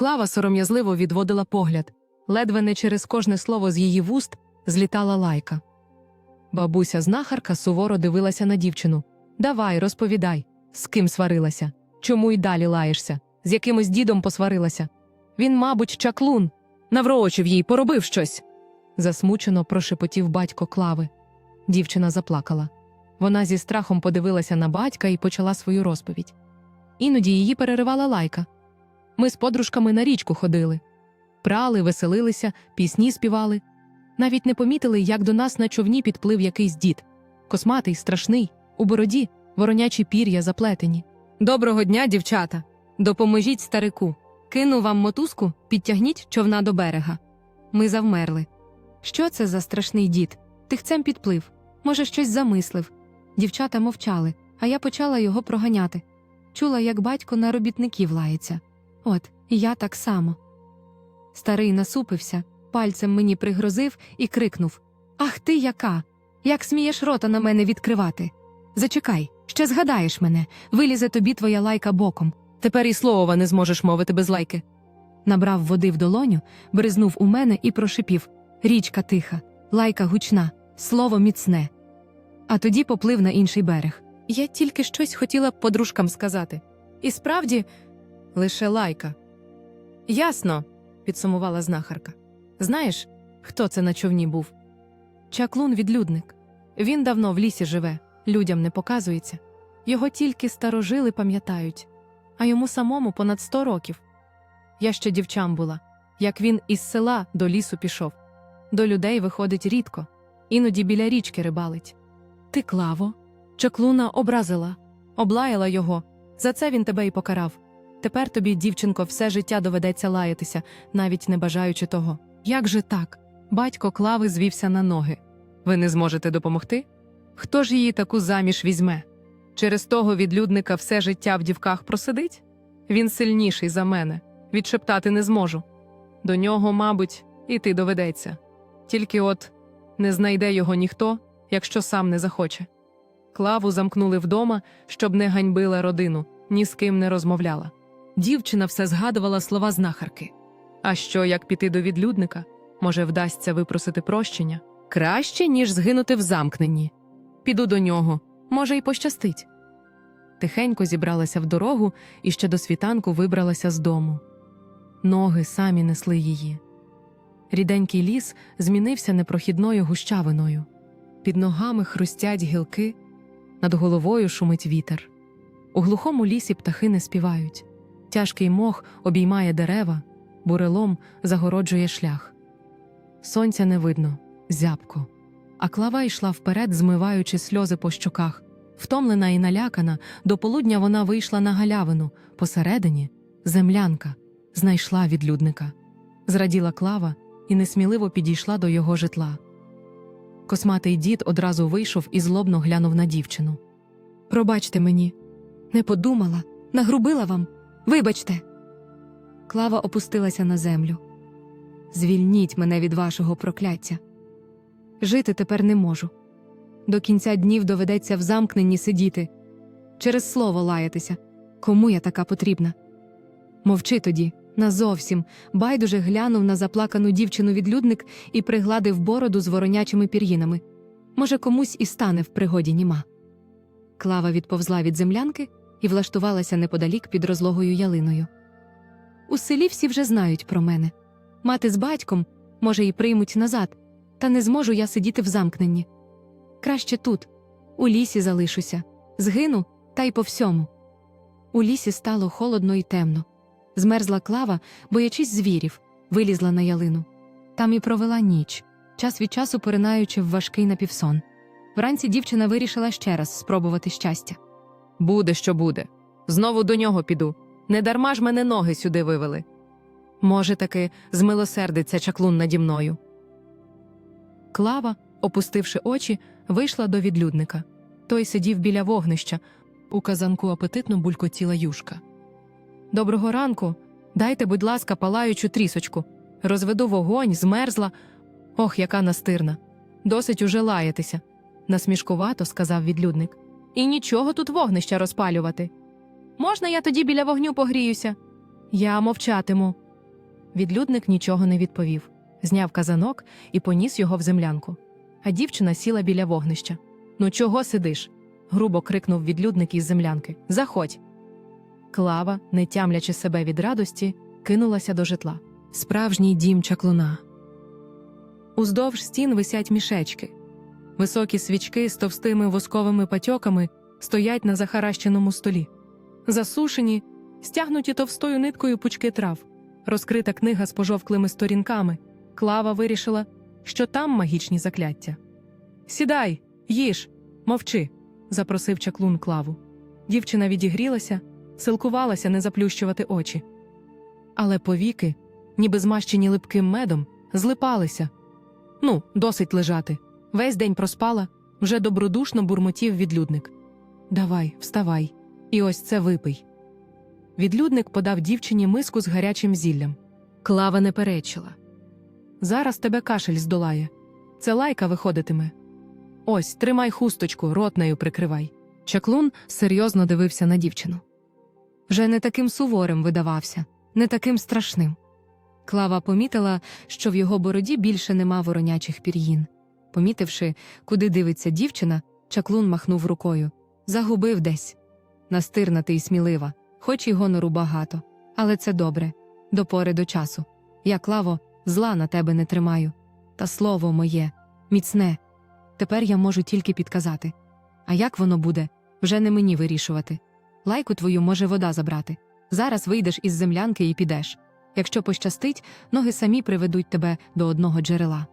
Клава сором'язливо відводила погляд. Ледве не через кожне слово з її вуст злітала лайка. Бабуся знахарка суворо дивилася на дівчину. Давай, розповідай, з ким сварилася, чому й далі лаєшся, з якимось дідом посварилася. Він, мабуть, чаклун, навроочив їй, поробив щось. Засмучено прошепотів батько Клави. Дівчина заплакала. Вона зі страхом подивилася на батька і почала свою розповідь. Іноді її переривала лайка. Ми з подружками на річку ходили. Прали, веселилися, пісні співали. Навіть не помітили, як до нас на човні підплив якийсь дід. Косматий, страшний, у бороді, воронячі пір'я заплетені. Доброго дня, дівчата! Допоможіть старику. Кину вам мотузку, підтягніть човна до берега. Ми завмерли. Що це за страшний дід? Тихцем підплив. Може, щось замислив. Дівчата мовчали, а я почала його проганяти. Чула, як батько на робітників лається. От, я так само. Старий насупився, пальцем мені пригрозив і крикнув Ах ти яка! Як смієш рота на мене відкривати? Зачекай, ще згадаєш мене, вилізе тобі твоя лайка боком. Тепер і слова не зможеш мовити без лайки. Набрав води в долоню, бризнув у мене і прошипів Річка тиха, лайка гучна, слово міцне. А тоді поплив на інший берег. Я тільки щось хотіла подружкам сказати. І справді, лише лайка. Ясно, підсумувала знахарка. Знаєш, хто це на човні був? Чаклун відлюдник. Він давно в лісі живе, людям не показується. Його тільки старожили пам'ятають, а йому самому понад сто років. Я ще дівчам була, як він із села до лісу пішов. До людей виходить рідко, іноді біля річки рибалить. Ти, Клаво, чаклуна образила, облаяла його. За це він тебе й покарав. Тепер тобі, дівчинко, все життя доведеться лаятися, навіть не бажаючи того. Як же так? Батько Клави звівся на ноги. Ви не зможете допомогти? Хто ж її таку заміж візьме? Через того відлюдника все життя в дівках просидить? Він сильніший за мене, відшептати не зможу. До нього, мабуть, іти доведеться. Тільки от не знайде його ніхто, якщо сам не захоче. Клаву замкнули вдома, щоб не ганьбила родину, ні з ким не розмовляла. Дівчина все згадувала слова знахарки. А що, як піти до відлюдника? Може, вдасться випросити прощення? Краще, ніж згинути в замкненні. Піду до нього, може, й пощастить. Тихенько зібралася в дорогу і ще до світанку вибралася з дому. Ноги самі несли її. Ріденький ліс змінився непрохідною гущавиною. Під ногами хрустять гілки, над головою шумить вітер. У глухому лісі птахи не співають. Тяжкий мох обіймає дерева, бурелом загороджує шлях. Сонця не видно, зябко. А клава йшла вперед, змиваючи сльози по щоках. Втомлена і налякана, до полудня вона вийшла на галявину. Посередині землянка знайшла відлюдника. Зраділа клава і несміливо підійшла до його житла. Косматий дід одразу вийшов і злобно глянув на дівчину. Пробачте мені, не подумала, нагрубила вам. Вибачте. Клава опустилася на землю. Звільніть мене від вашого прокляття. Жити тепер не можу. До кінця днів доведеться в замкненні сидіти, через слово лаятися. Кому я така потрібна? Мовчи тоді, назовсім, байдуже глянув на заплакану дівчину відлюдник і пригладив бороду з воронячими пір'їнами. Може, комусь і стане в пригоді німа. Клава відповзла від землянки і влаштувалася неподалік під розлогою ялиною. У селі всі вже знають про мене. Мати з батьком, може, і приймуть назад, та не зможу я сидіти в замкненні. Краще тут, у лісі залишуся, згину та й по всьому. У лісі стало холодно і темно. Змерзла клава, боячись звірів, вилізла на ялину. Там і провела ніч, час від часу поринаючи в важкий напівсон. Вранці дівчина вирішила ще раз спробувати щастя. Буде, що буде. Знову до нього піду. Недарма ж мене ноги сюди вивели. Може, таки змилосердиться чаклун наді мною. Клава, опустивши очі, вийшла до відлюдника. Той сидів біля вогнища. У казанку апетитно булькотіла юшка. Доброго ранку. Дайте, будь ласка, палаючу трісочку. Розведу вогонь, змерзла. Ох, яка настирна. Досить уже лаятися. насмішкувато сказав відлюдник. І нічого тут вогнища розпалювати. Можна я тоді біля вогню погріюся? Я мовчатиму. Відлюдник нічого не відповів, зняв казанок і поніс його в землянку. А дівчина сіла біля вогнища. Ну, чого сидиш? грубо крикнув відлюдник із землянки. Заходь. Клава, не тямлячи себе від радості, кинулася до житла. Справжній дім чаклуна. Уздовж стін висять мішечки. Високі свічки з товстими восковими патьоками стоять на захаращеному столі. Засушені, стягнуті товстою ниткою пучки трав, розкрита книга з пожовклими сторінками. Клава вирішила, що там магічні закляття. Сідай, їж, мовчи, запросив чаклун клаву. Дівчина відігрілася, силкувалася не заплющувати очі. Але повіки, ніби змащені липким медом, злипалися. Ну, досить лежати. Весь день проспала, вже добродушно бурмотів відлюдник. Давай, вставай, і ось це випий. Відлюдник подав дівчині миску з гарячим зіллям. Клава не перечила. Зараз тебе кашель здолає. Це лайка виходитиме. Ось, тримай хусточку, рот нею прикривай. Чаклун серйозно дивився на дівчину. Вже не таким суворим видавався, не таким страшним. Клава помітила, що в його бороді більше нема воронячих пір'їн. Помітивши, куди дивиться дівчина, чаклун махнув рукою. Загубив десь. Настирна ти й смілива, хоч і гонору багато. Але це добре. До пори до часу. Я, Клаво, зла на тебе не тримаю. Та слово моє, міцне. Тепер я можу тільки підказати. А як воно буде, вже не мені вирішувати. Лайку твою може вода забрати. Зараз вийдеш із землянки і підеш. Якщо пощастить, ноги самі приведуть тебе до одного джерела.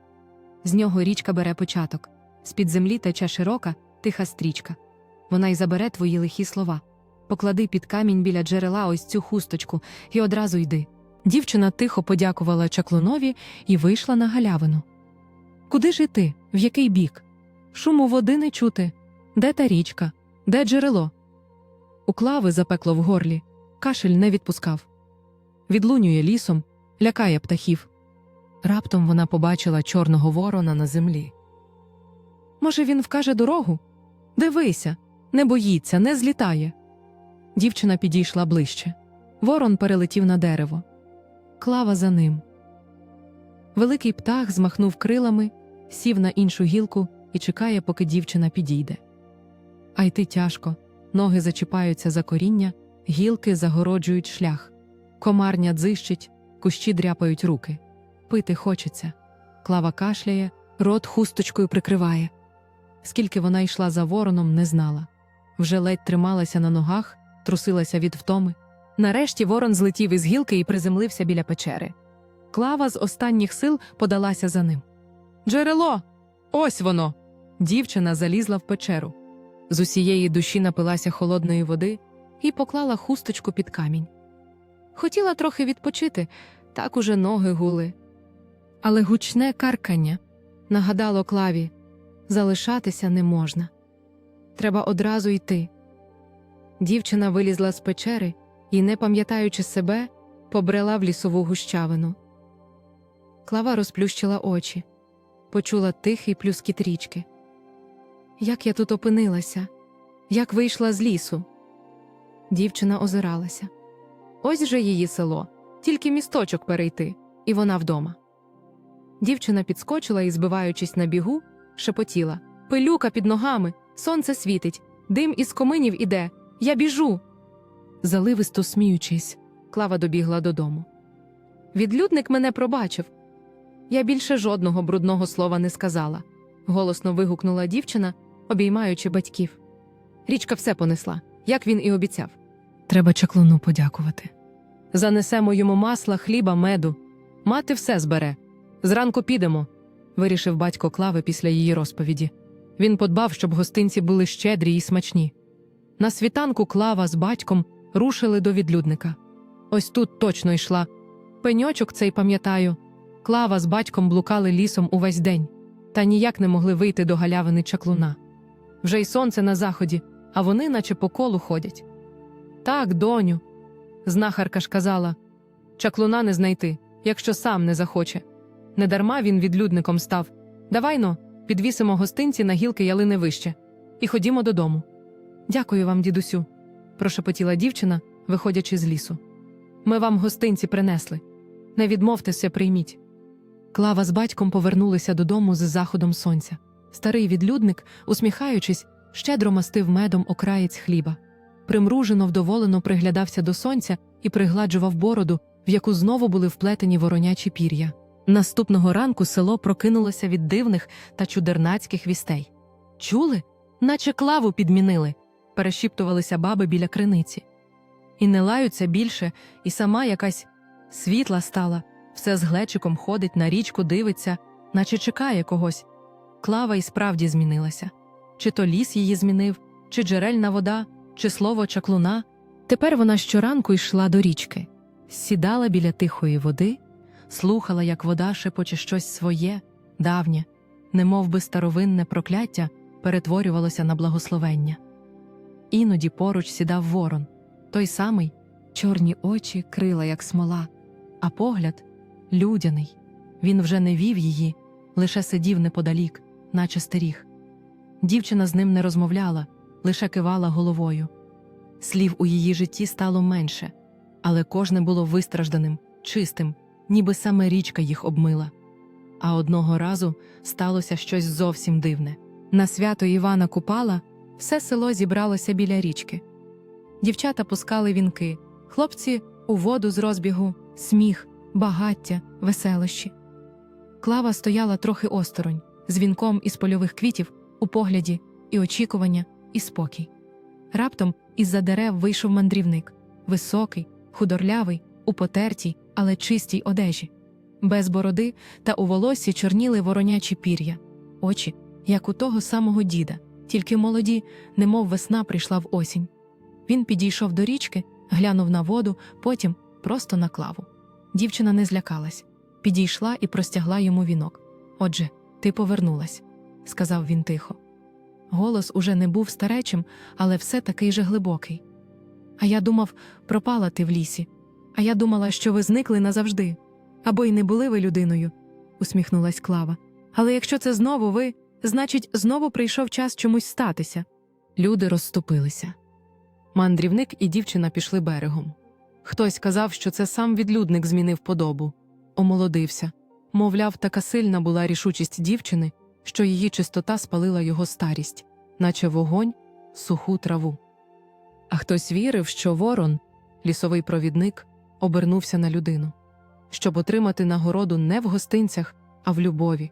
З нього річка бере початок, з-під землі тече широка, тиха стрічка. Вона й забере твої лихі слова. Поклади під камінь біля джерела ось цю хусточку і одразу йди. Дівчина тихо подякувала чаклунові і вийшла на галявину. Куди ж іти? В який бік? Шуму води не чути. Де та річка? Де джерело? У клави запекло в горлі, кашель не відпускав. Відлунює лісом, лякає птахів. Раптом вона побачила чорного ворона на землі. Може, він вкаже дорогу? Дивися, не боїться, не злітає. Дівчина підійшла ближче. Ворон перелетів на дерево. Клава за ним. Великий птах змахнув крилами, сів на іншу гілку і чекає, поки дівчина підійде. А йти тяжко, ноги зачіпаються за коріння, гілки загороджують шлях. Комарня дзищить, кущі дряпають руки. Пити хочеться. Клава кашляє, рот хусточкою прикриває. Скільки вона йшла за вороном, не знала. Вже ледь трималася на ногах, трусилася від втоми. Нарешті ворон злетів із гілки і приземлився біля печери. Клава з останніх сил подалася за ним. Джерело! Ось воно! Дівчина залізла в печеру. З усієї душі напилася холодної води і поклала хусточку під камінь. Хотіла трохи відпочити, так уже ноги гули. Але гучне каркання нагадало клаві залишатися не можна. Треба одразу йти. Дівчина вилізла з печери і, не пам'ятаючи себе, побрела в лісову гущавину. Клава розплющила очі, почула тихий плюскіт річки. Як я тут опинилася, як вийшла з лісу. Дівчина озиралася. Ось же її село, тільки місточок перейти, і вона вдома. Дівчина підскочила і, збиваючись на бігу, шепотіла Пилюка під ногами, сонце світить, дим із коминів іде. Я біжу. Заливисто сміючись, Клава добігла додому. Відлюдник мене пробачив. Я більше жодного брудного слова не сказала, голосно вигукнула дівчина, обіймаючи батьків. Річка все понесла, як він і обіцяв. Треба чаклуну подякувати. Занесемо йому масла, хліба, меду. Мати все збере. Зранку підемо, вирішив батько Клави після її розповіді. Він подбав, щоб гостинці були щедрі і смачні. На світанку Клава з батьком рушили до відлюдника. Ось тут точно йшла. Пеньочок цей пам'ятаю. Клава з батьком блукали лісом увесь день, та ніяк не могли вийти до галявини чаклуна. Вже й сонце на заході, а вони наче по колу ходять. Так, доню, знахарка ж казала, чаклуна не знайти, якщо сам не захоче. Недарма він відлюдником став. Давайно, підвісимо гостинці на гілки ялини вище, і ходімо додому. Дякую вам, дідусю, прошепотіла дівчина, виходячи з лісу. Ми вам гостинці принесли. Не відмовтеся, прийміть. Клава з батьком повернулися додому з заходом сонця. Старий відлюдник, усміхаючись, щедро мастив медом окраєць хліба. Примружено вдоволено приглядався до сонця і пригладжував бороду, в яку знову були вплетені воронячі пір'я. Наступного ранку село прокинулося від дивних та чудернацьких вістей. Чули? Наче клаву підмінили, перешіптувалися баби біля криниці. І не лаються більше, і сама якась світла стала, все з глечиком ходить, на річку дивиться, наче чекає когось. Клава і справді змінилася. Чи то ліс її змінив, чи джерельна вода, чи слово чаклуна. Тепер вона щоранку йшла до річки, сідала біля тихої води, слухала, як вода шепоче щось своє, давнє, немов би старовинне прокляття перетворювалося на благословення. Іноді поруч сідав ворон, той самий, чорні очі, крила, як смола, а погляд людяний. Він вже не вів її, лише сидів неподалік, наче стеріг. Дівчина з ним не розмовляла, лише кивала головою. Слів у її житті стало менше, але кожне було вистражданим, чистим, ніби саме річка їх обмила. А одного разу сталося щось зовсім дивне. На свято Івана Купала все село зібралося біля річки. Дівчата пускали вінки, хлопці у воду з розбігу, сміх, багаття, веселощі. Клава стояла трохи осторонь, з вінком із польових квітів у погляді, і очікування, і спокій. Раптом із-за дерев вийшов мандрівник високий, худорлявий, у потертій, але чистій одежі. Без бороди та у волоссі чорніли воронячі пір'я, очі, як у того самого діда, тільки молоді, немов весна прийшла в осінь. Він підійшов до річки, глянув на воду, потім просто на клаву. Дівчина не злякалась, підійшла і простягла йому вінок. Отже, ти повернулась, сказав він тихо. Голос уже не був старечим, але все такий же глибокий. А я думав, пропала ти в лісі. А я думала, що ви зникли назавжди. Або й не були ви людиною, усміхнулась Клава. Але якщо це знову ви, значить, знову прийшов час чомусь статися. Люди розступилися. Мандрівник і дівчина пішли берегом. Хтось казав, що це сам відлюдник змінив подобу, омолодився. Мовляв, така сильна була рішучість дівчини, що її чистота спалила його старість, наче вогонь, суху траву. А хтось вірив, що ворон, лісовий провідник, обернувся на людину, щоб отримати нагороду не в гостинцях, а в любові.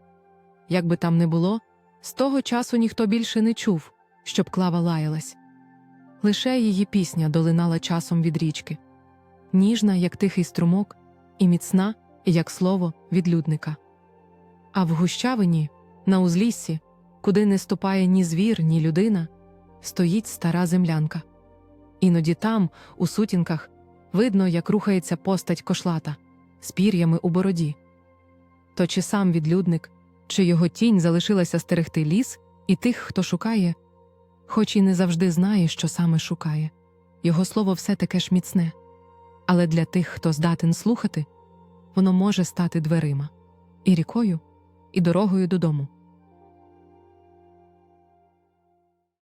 Як би там не було, з того часу ніхто більше не чув, щоб клава лаялась. Лише її пісня долинала часом від річки, ніжна, як тихий струмок, і міцна, як слово відлюдника. А в гущавині, на узліссі, куди не ступає ні звір, ні людина, стоїть стара землянка. Іноді там, у сутінках, видно, як рухається постать кошлата з пір'ями у бороді. То чи сам відлюдник, чи його тінь залишилася стерегти ліс і тих, хто шукає, хоч і не завжди знає, що саме шукає. Його слово все таке ж міцне. Але для тих, хто здатен слухати, воно може стати дверима і рікою, і дорогою додому.